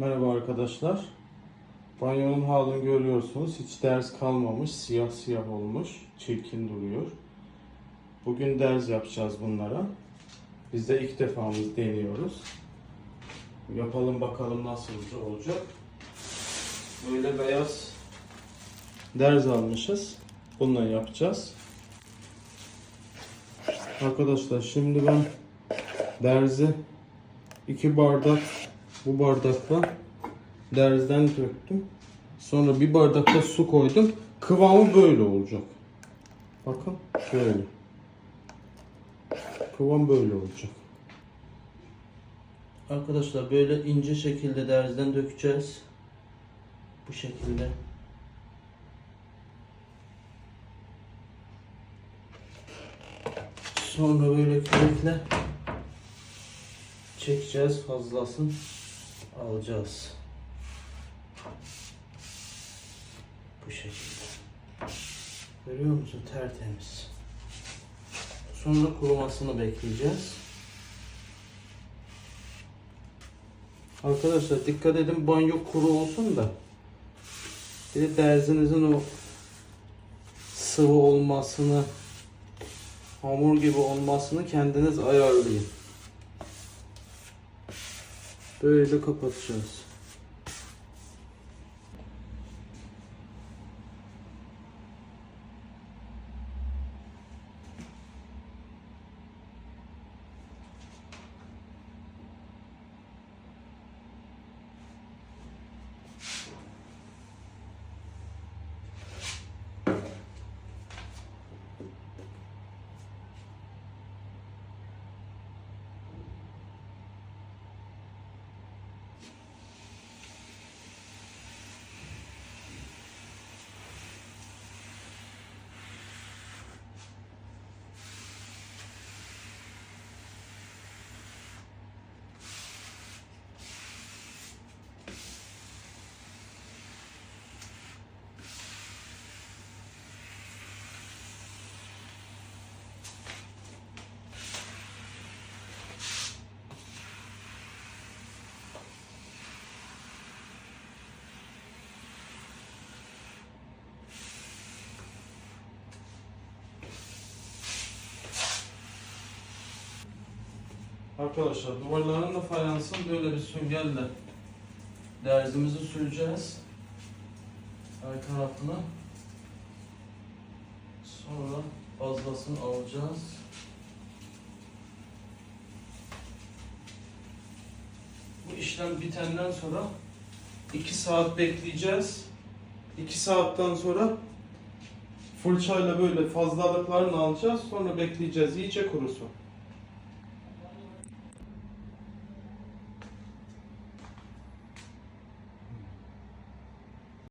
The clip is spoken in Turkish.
Merhaba arkadaşlar. Banyonun halini görüyorsunuz. Hiç ders kalmamış. Siyah siyah olmuş. Çirkin duruyor. Bugün ders yapacağız bunlara. Biz de ilk defamız deniyoruz. Yapalım bakalım nasıl olacak. Böyle beyaz ders almışız. Bununla yapacağız. Arkadaşlar şimdi ben derzi iki bardak bu bardakla derzden döktüm. Sonra bir bardakta su koydum. Kıvamı böyle olacak. Bakın şöyle. Kıvam böyle olacak. Arkadaşlar böyle ince şekilde derzden dökeceğiz. Bu şekilde. Sonra böyle kürekle çekeceğiz fazlasını alacağız. Bu şekilde. Görüyor musun? Tertemiz. Sonra kurumasını bekleyeceğiz. Arkadaşlar dikkat edin banyo kuru olsun da bir de derzinizin o sıvı olmasını hamur gibi olmasını kendiniz ayarlayın. Böyle kapatacağız. Arkadaşlar duvarların da fayansın böyle bir süngerle derzimizi süreceğiz. Her tarafına. Sonra fazlasını alacağız. Bu işlem bitenden sonra 2 saat bekleyeceğiz. 2 saatten sonra fırçayla böyle fazlalıklarını alacağız. Sonra bekleyeceğiz iyice kurusun.